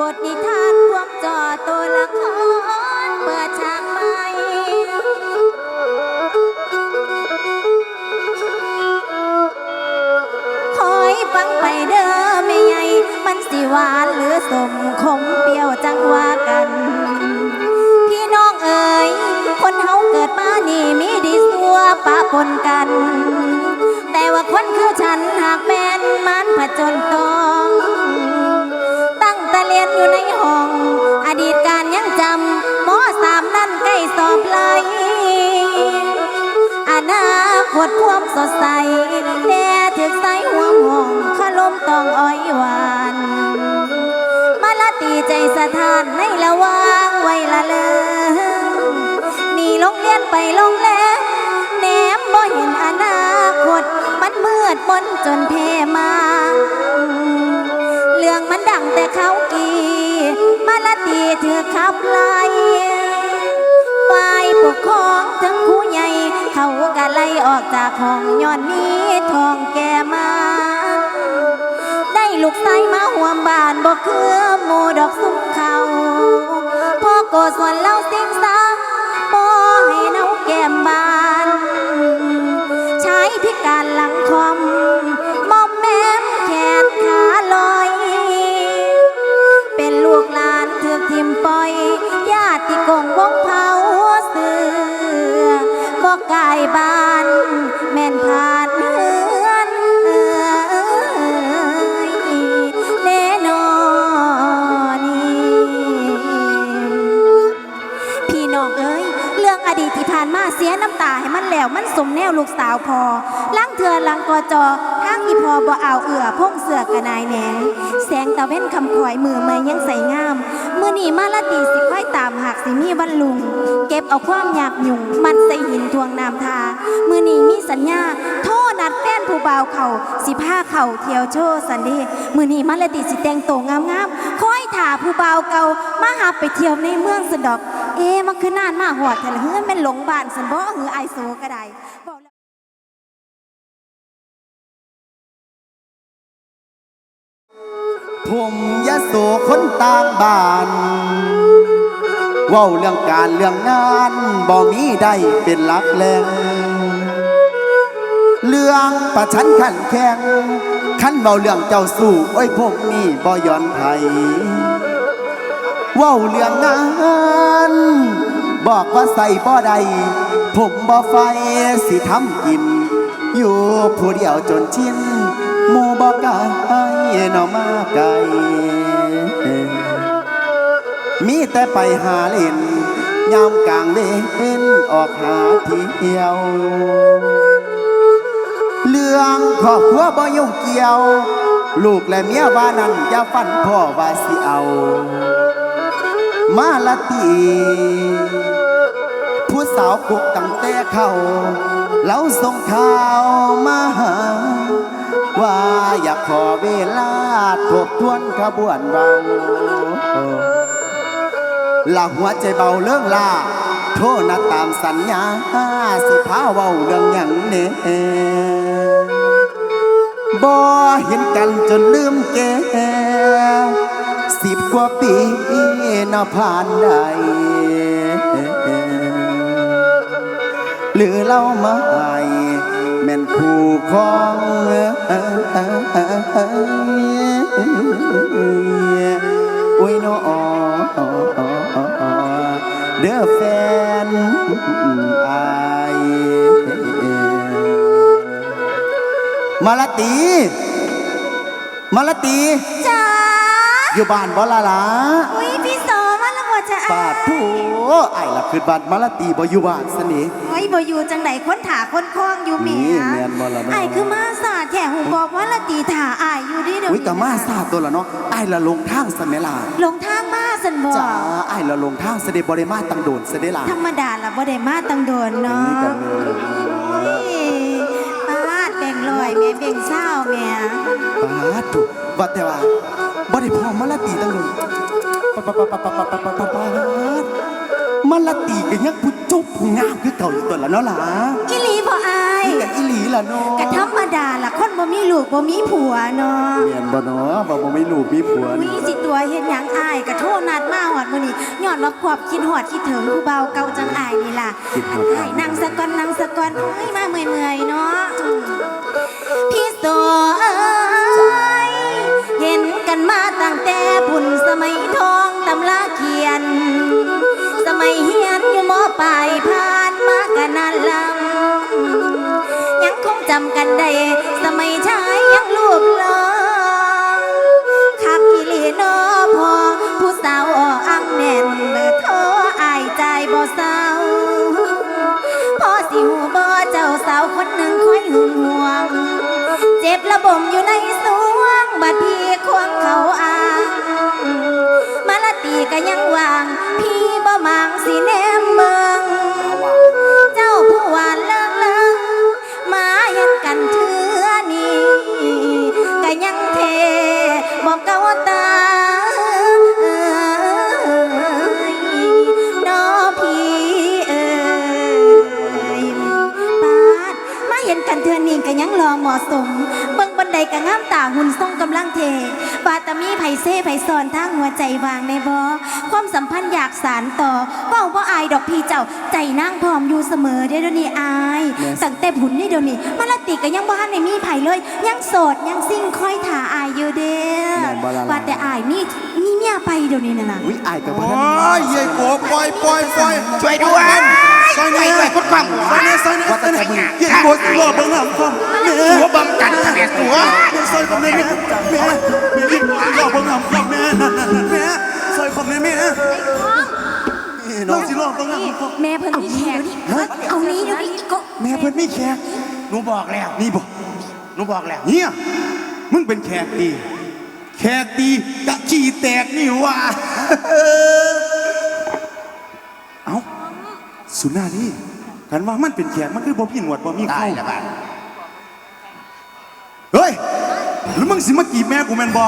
บทนิทานรวมจอตัวละครเปิดฉากใหม่คอยฟังไปเด้อแม่ใหญ่มันสิหวานหรือสมคมเปรี้ยวจังว่ากัน พี่น้องเอ๋ยคนเฮาเกิดมานี่มีดีสัวปะปนกัน แต่ว่าคนคือ ขลมตองอ้อยหวานมาละตีใจสะท้านในละวางไว้ละเลงหนี่ลงเรียนไปลงแล้วแหนมบ่เห็นอนาคตมันมืดมนจนเพมาเรื่องมันดังแต่เขากีมาละตีถือขับไล่ฝ่ายปกครองทั้งครูใหญ่ เขาก็ไล่ออกจากห้องย้อนนี้ทองแก่มา ลูกไส้มาห่วมบานบอกคือหมูดอกสุมเขาพ่อโกส่วนเล่าสียงสาบ่ให้เนาแก้มบาน ใช้พิการหลังคอมมอมแมมแขนขาลอย เป็นลูกหลานเถือกทิมปอย ญาติกงวงเผาเสือบอกกายบ้าน แม่นผ่าานมาเสียน้ำตาให้มันแล้วมันสมแนวลูกสาวพอลังเถือลังกอจอทางอีพอบ่เอาเอือพงเสือกระนายแหนงแสงตะเว้นคำคอยมือเมยยังใสงามมือนีมาละตีสิค่อยตามหากสิมีวันลุง เก็บเอาความอยากหยุ่งมัดใส่หินทวงน้ำทา มือนีมีสัญญาโทษนัดแฟนผู้บ่าวเขาสิผ้าเข่าเที่ยวโชว์สันเดมือนีมาละตีสิแต่งตัวงามๆคอยถ่าผู้บ่าวเก่ามาหาไปเที่ยวในเมืองสะดอก เอ๊มันคือนานมาหอดแต่เฮือนแม่นหลงบ้านสันบ่หือไอโซก็ได้บอกแล้วผมยะโสคนต่างบ้านเว้าเรื่องการเรื่องงานบ่มีได้เป็นหลักแหล่งเรื่องประชันขันแข่งขันเบาเรื่องเจ้าสู้โอ้ยพวกนี้บ่ย้อนไผเว้าเรื่องงานบอกว่าใส่บ่ได้ผมบ่ไฟสิทำกิน อยู่ผู้เดียวจนชินหมู่บ่ไกลเนอมาไกลมีแต่ไปหาเล่นยามกลางเว้นออกหาเที่ยว เรื่องครอบครัวบ่ยุ่งเกี่ยว ลูกและเมียว่านั้นอย่าฟันพ่อว่าสิเอา มาละตีผู้สาวปลุกตั้งแต่เขาเราส่งข่าวมาหา ว่าอยากขอเวลาทบทวนขบวนเราละหัวใจเบาเรื่องลาโทษนะตามสัญญา สิพาเว้าเรื่องอย่างเน่บ่เห็นกันจนลืมแก สิบกว่าปีน่าผ่านได้หรือเล่ามาให้แม่นคู่ของโอ้ยน้อเด้อแฟนอายมาลตี มาลตีจ้า อยู่บ้านบ่ละล่ะอุ้ยพี่โสมาแล้วบ่จะปาดโถไอ้ละคือบ้านมาลาตีบ่อยู่บ้านสนิโอ้ยบ่อยู่จังไดคนถาคนคล้องอยู่แหม่นี่แม่นบ่ล่ะเนาะไอ้คือมาสาดแถหูบอกว่าละตีถาอายอยู่ดิเดี๋ยวอุ้ยก็มาซาตัวละเนาะไอ้ละลงทางสมัยล่ะลงทางมาสันบ่จ้าไอ้ละลงทางเสด็จบ่ได้มาตังโดนเสด็จล่ะธรรมดาละบ่ได้มาตังโดนเนาะนี่กันเลยโอ้ยปาดแบ่งลอยแม่แบ่งเศร้าแม่ปาดถูกว่าแต่ว่า บ่ได้พอมาลาตีตั้งโดนปาดปาดปาดปาดปาดปาดปาดปาดมาลาตีก็ยังผู้จบผู้งามคือเก่าอยู่ตัวละเนาะล่ะอีหลีบ่อายนี่กับอีหลีล่ะเนาะกะธรรมดาล่ะคนบ่มีลูกบ่มีผัวเนาะเมียนบ่เนาะบ่บ่มีลูกมีผัวมีนี่สิตัวเฮ็ดหยังอายก็โทษนัดมาหอดมื้อนี้ย้อนว่าควบคิดฮอดคิดถึงผู้เบาเก่าจังอายนี่ล่ะอายนั่งสะก่อนนั่งสะก่อนเอ้ยมาเมื่อยๆเนาะพี่โสเอ้ย กันมาตั้งแต่บุญสมัยทองตำลาเขียน สมัยเฮียนอยู่มอปลายผ่านมากันนานลำยังคงจำกันได้สมัยชายยังลูกหลอขับอีหลีโนอพอผู้สาวอ่ออังแน่นเบอร์โทรอายใจบ่เศร้าพอสิหูบ่เจ้าสาวคนหนึ่งคอยหึงห่วง เจ็บระบมอยู่ในสวง บัดพี่ควงเขาอ้างมาละตีก็ยังวาง พี่บ่มางสิแนมเบิงเจ้าผู้หวานเลิงเลิงมาเห็นกันเถือนี้ก็ยังเทบอกเกาตานอพีเอ้ยปามาเห็นกันเทือนี้ก็ยังรอเหมาะสม เบิ่งบันไดก็งามตาหุ่นทรงกำลังเทบาตามีไผเซ่ไผซอนทางหัวใจวางในบ่ความสัมพันธ์อยากสารต่อเว้าบ่อายดอกพี่เจ้า ใจนางพร้อมอยู่เสมอเด้อเดี๋ยวนี้อายตั้งแต่หุ่นนี่เดี๋ยวนี้มาละติก็ยังบ่ทันได้มีไผเลย ยังโสดยังซิ่งคอยถ่าอายอยู่เด้อว่าแต่อายมีมีเมียไปเดี๋ยวนี้น่ะนะอุ้ยอายกับบ่โอ้ทันยเย้ยโกปล่อยปล่อยปล่อยช่วยด้วย ซอยช่เนี่ยยด้วยคุณความหัวซอยเนี่ยซอยเนี่ยซอยเนี่ยเย้ยโกสิรอเบิ่งหลังความแม่หัวบังกันทำไมตัวแม่ซอยความแม่แม่แม่แม่รีบรอเบิ่งหลังความแม่นั่นนั่นแม่ซอยความแม่แม่เราสิรอเบิ่งหลังความแม่เพิ่นมีแขกเอานี้เดี๋ยวนี้ก็แม่เพิ่นมีแขกหนูบอกแล้วนี่บอกหนูบอกแล้วเนี่ยมึงเป็นแขกดีแขกดีกะจีแตกนี่ว่า สุนารีกันว่ามันเป็นแขกมันคือบ่พี่หนวดบ่มีตาเข้ายแล้วบ้านเฮ้ยแล้วมึงสิมากีบแม่กูแม่นบอ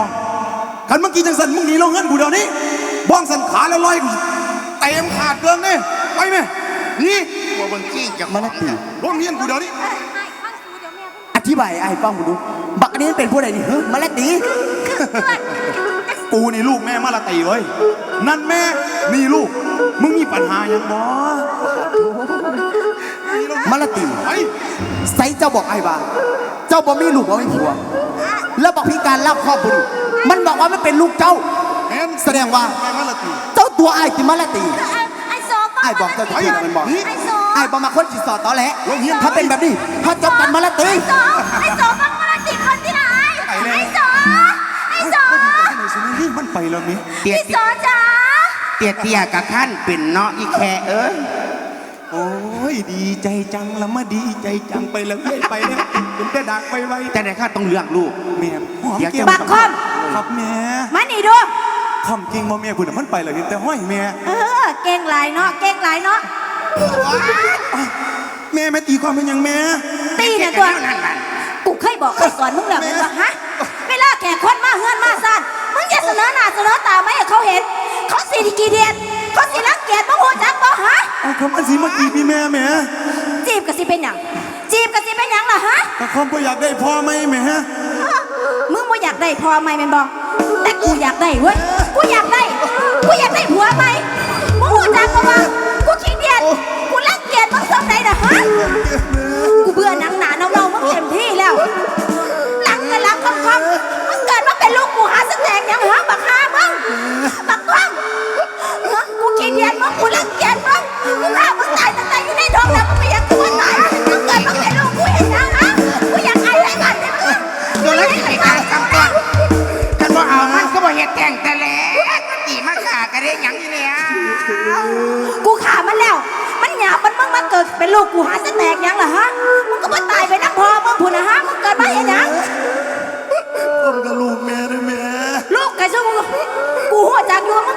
คันเมื่อกี้จังสันมึงหนีลงเงินกูเดี๋ยวนี้บ้องสันขาแล้วลอยกูเต็มขาดเกินนี่ไปไหมนี่หัวบังจี้จะมาละตีลงเงินกูเดี๋ยวนี้อธิบายไอ้ายฟังกูดู บักอันนี้มันเป็นผู้ใดนี่เฮ้ยมาละตีกู นี่ลูกแม่มาละตีเว้ย นั่นแม่นี่ลูก มึงมีปัญหาหยังบอมาละตีไปใส่เจ้าบอกไอ้ายว่าเจ้าบ่มีลูกบ่มีผัว แล้วบอกพิการรับครอบครัวมันบอกว่ามันเป็นลูกเจ้าเห็นแสดงว่าแม่มาละตีเจ้าตัวไอ้ายที่มาละตีไอ้โซไอ้ายบอกเจ้าจะเชื่อมันบอกนี่ไอ้โซไอ้ายบอกมาคนจีสอดตอแหละถ้าเป็นแบบนี้ถ้าจบกันมาละตีไอ้โซฟังมาละติคนที่ไหนไอ้โซไอ้โซ นี่มันไปแล้วนี่เตี้ยพี่โซจ๋าเตี้ยเตี้ยกับขั้นเป็นเนาะอีแค่เอ้ยโอ้ยดีใจจังละมาดีใจจังไปแล้วเอ้ยไปแล้วเป็นแต่ดักไปไวแต่ไหนข้าต้องเลือกลูก แม่หอมเดี๋ยวแก้มจะบักคอมครับแม่มานี่ดูคอมจริงบ่แม่คุณน่ะมันไปแล้วเห็นแต่ห้อยแม่เออ เก่งหลายเนาะ เก่งหลายเนาะ แม่แม่ตีความเป็นหยังแม่ ตีเนี่ยตัวนั่นนั่นกูเคยบอกเคยสอนมึงแล้วเป็นว่าฮะ เวลาแขกคนมาเฮือนมาซ่านมึงอย่า เสนอหน้าเสนอตาไม่ให้เขาเห็น เขาสีกีเดียนเขาสีรังเกียจมึงหัวจักบ่ฮะเอาคำอันสีมากีพี่แม่แม่จีบกับสิเป็นหยังจีบกับสิเป็นหยังล่ะฮะแต่คอมบ่อยากได้พ่อไหมแม่มึงบ่อยากได้พอไหมแม่นบอกแต่กูอยากได้เว้ยกูอยากได้กูอยากได้ผัวไหมมึงหัวจักบ่ว่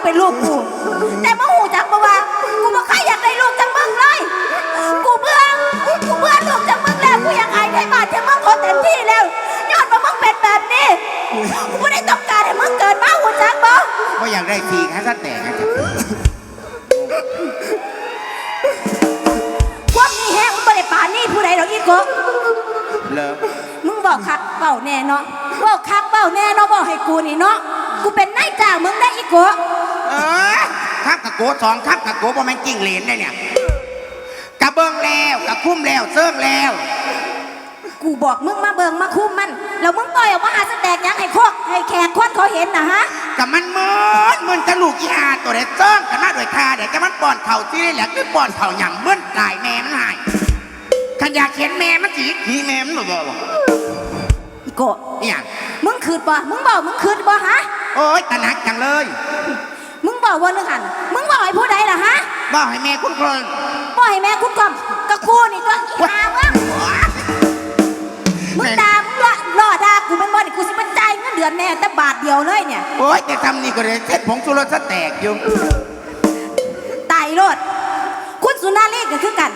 เป็นลูกกู แต่มึงหูจักบ่ว่ากูบ่ใครอยากได้ลูกจากมึงเลย กูเบื่อกูเบื่อลูกจากมึงแล้วกูอยากอายได้บาดจากมึงขอเต็มที่แล้วย้อนมามึงเป็นแบบนี้กูไม่ได้ต้องการให้มึงเกิดมาหูจักบ่ว่าอยากได้ทีแค่ถ้าแต่งนะครับความนี้แห้งมึงไม่ได้ป่านนี่ผู้ใดหรอกอีกกูเลิกมึงบอกคักเบาแน่เนาะบอกคักเบาแน่เนาะบอกให้กูนี่เนาะกูเป็นนายจ้างมึงได้อีกกู เออทับกับโกสองทับกับโกบ่แม่นจิ้งเหลนได้เนี่ยกระเบื้องแล้วกระคุ้มแล้วเสื่องแล้ว กูบอกมึงมาเบิงมาคุ้มมัน แล้วมึงปล่อยออกมาหาแสดงหยังให้พวกให้แขกคนเขาเห็นนะฮะ กับมันเหมือนเหมือนจะลูกอีอาตัวเด็ดเสื่องกันมาโดวยทาเดี๋ยวจะมันป้อนเข่าที่ได้แหละคือป้อนเข่าหยั่งเหมือนตายแม่มันหายขันอยากเห็นแม่มันสีหีแม่มันบ่บ่บ่อีโกะอหย่างมึงคืดบ่ มึงบอกมึงคืดบ่ฮะ โอ๊ยตระหนักจังเลยมึง บอกว่านึงหันมึงบอกให้ผู้ใดล่ะฮะบอกให้แม่คุณครองบอกให้แม่คุณกอมกะกูนี่ตัวอีหามึงมึงด่ามึงล่อล่อด่ากูเป็นบ่นี่กูสิมาจ่ายเงินเดือนแน่แต่บาทเดียวเลยเนี่ยโอ๊ยแต่ทำนี่ก็เลยเส้นผงชูรสซะแตกอยู่ตายโลดคุณสุนารีก็คือกัน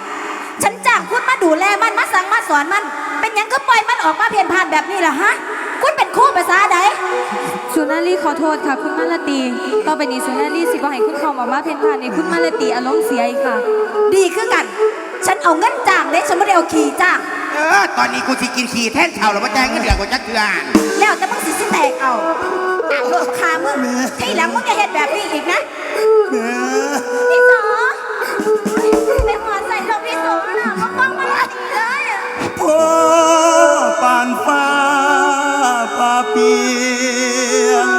ฉันจ้างคุณมาดูแลมันมาสั่งมาสอนมัน เป็นหยังก็ปล่อยมันออกมาเพียนผ่านแบบนี้ล่ะฮะ คุณเป็นครู่ภาษาใดสุนารีขอโทษค่ะ คุณมาลาตีต่อไปนี้สุนารีสิบ่ให้คุณคอมออกมาเพ่นผ่านในคุณมาลาตีอารมณ์เสียอีกค่ะ ดีคือกัน ฉันเอาเงินจ้างเด้ฉันไม่ได้เอาขี่จ้าง เออ ตอนนี้กูสิกินขี้แท่นเข่าแล้วว่าใจายเงินเดือนกูจักเทือน แล้วแต่มึงสิสิแตกเอาตายโลดคามึงที่หลังมึงจะเห็นแบบนี้อีกนะแม่พี่สอไปหัวใส่ลงพี่สอน่ะมาฟังมันดีเลยอะพ่อปานฟ้าปา เปียง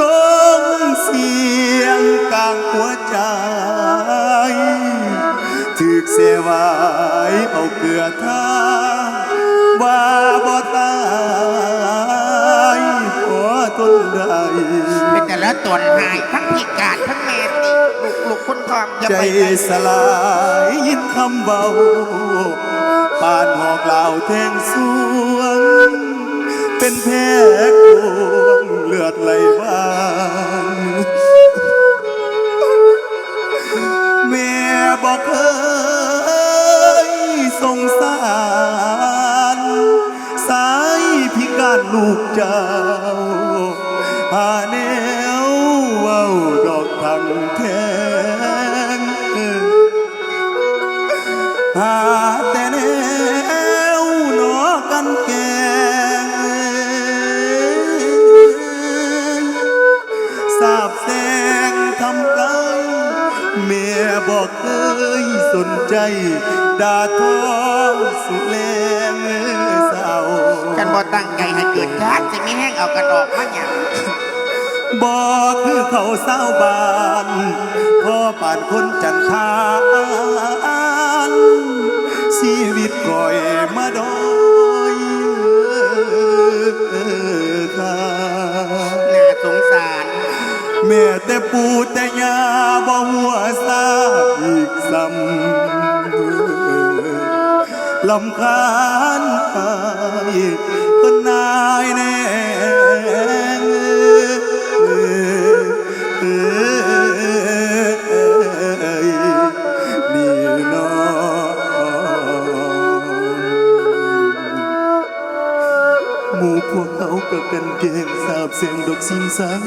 ลมเสียงกลางหัวใจถึกเสวายเอาเกลือทาว่าบ่ตายขอทนได้เป็นแต่ละตนหายทั้งพิการทั้งแม่ติลูกลูกคุณทองอย่าใจไปไหน สลายยินคำเบา ปานหอกเหล่าแทงสวง เป็นแพ้กวงเลือดไหลบางแม่บอกเคยสงสาร สายพิการลูกจ้า ใจด่าทอสุแลงเศร้ากันบ่ตั้งใจให้เกิดชาติจะมีแห้งเอากระดอกมาหยังบอกคือเขาเศร้าบานพ่อป่านคนจันทานชีวิตก่อยมาโดยค่ะน่าสงสาร แม่แต่ปูแต่ยาบ่หัวซาอีกซ้ำ ลำคาญอายเพิ่นนายแน่นี่น้องหมู่พวกเขาก็กันเก่งสาบเสียงดอกสินสัง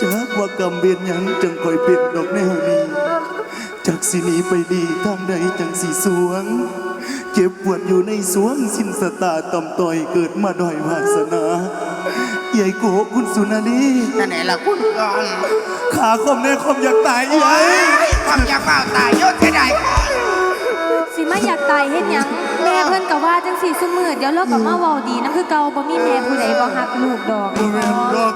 จากว่ากรรมเบียนยังจังคอยเป็นดอกแนวนี้จากสินีไปดีทางใดจังสีสวง เก็บปวดอยู่ในสวงสินสตาต่ำต่อยเกิดมาด้อยวาสนาใหญ่โกคุณสุนารีนั่นไหนล่ะคุณกองขาคมในคมอยากตายใหญ่ความอยากเฝ้าตายโยศเสียดายสิมาอยากตายเฮ็ดหยังแม่เพิ่นก็ว่าจังสี่ซุมือเดี๋ยวเราก็มาเว้าดีนํคือเก่าบ่มีแม่ผู้ใดบ่ฮักลูกดอกบ่แม่นดอก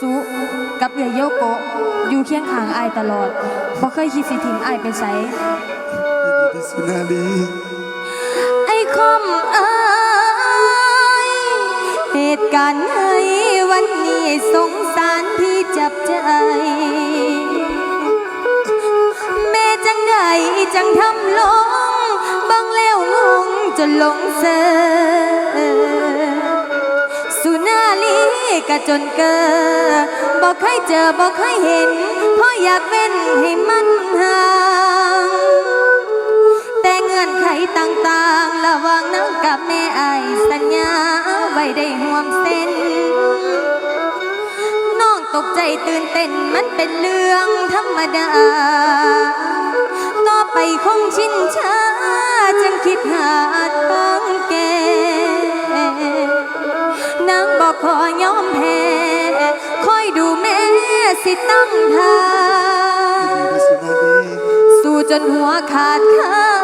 สุกับเอือโยโกะอยู่เคียงข้างอายตลอดบ่เคยคิดสิทิ้งอายไปไสที่สุนารีไอ้คอมเอ้ยเหตุการณ์ให้วันนี้สงสารพี่จับใจ แม่จังใดจังทำลงบังแล้วงงจนหลงเสอสุน กะจนเกอบอกเคยเจอบอกเคยเห็นเพราะอยากเป็นให้มันห่างแต่เงื่อนไขต่างๆ ระหว่างน้องกับแม่ไอสัญญาไว้ได้ห่วมเส้นน้องตกใจตื่นเต้นมันเป็นเรื่องธรรมดาต่อไปคงชินชาจึงคิดหาทางแก้ นางบอกขอยอมแพ้คอยดูแม่สิตั้งท่าดีนะสุนารีสู้จนหัวขาดขา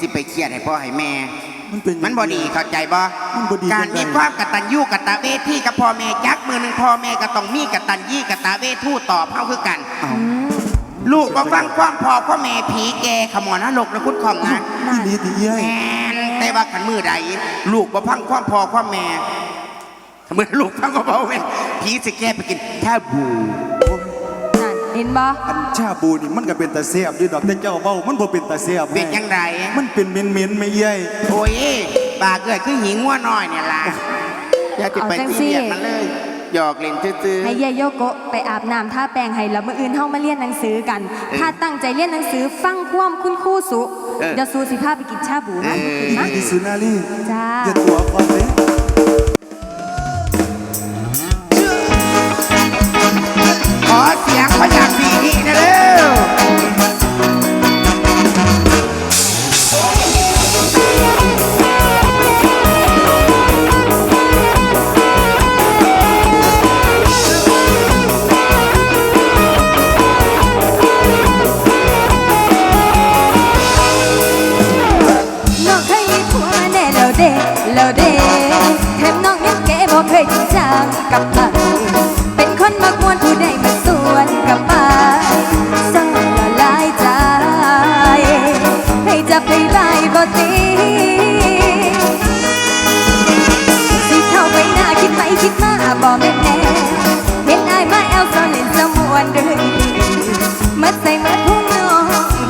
สิไปเครียดให้พ่อให้แม่ มันเป็นมันบ่ดีเข้าใจบ่มันบ่ดีการมีจังใดความกตัญญูกตเวทีกับพ่อแม่จักมือหนึ่งพ่อแม่ก็ต้องมีกตัญญีกตเวทูตอบเฮาคือกัน เอาลูกมาฟังความพ่อพ่อแม่ผีแกขมอนรกนะคุณคอมนะที่ดีที่เย้ยแมนแต่ว่าขันมือใดลูกมาฟังความพ่อความแม่เมื่อลูกฟังความพ่อแม่ผีสิแกไปกินแค่บูนั่นเห็น บ่อันชาบูนี่มันก็เป็นตาเสียบอยู่ดอกแต่เจ้าเบ้ามันบ่เป็นตาเสียบเป็นยังไงมันเป็นเหม็นๆไม่เย้ยโอ้ยปากเกิดขึ้นหิงงัวน้อยเนี่ยล่ะอย่าจะไปตีเลียดมันเลยหยอกเล่นตื้อให้เยโยโกะไปอาบน้ำท่าแปรงให้แล้วมื่ออื่นเฮามาเรียนหนังสือกัน ถ้าตั้งใจเรียนหนังสือฟังความคุณครูสุเดี๋ยวสูสิพาไปกินชาบูนะดีนะที่สุนารีจ้าอย่าตัวก่อนเลยๆขอเสียงพยา ง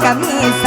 ก็มีส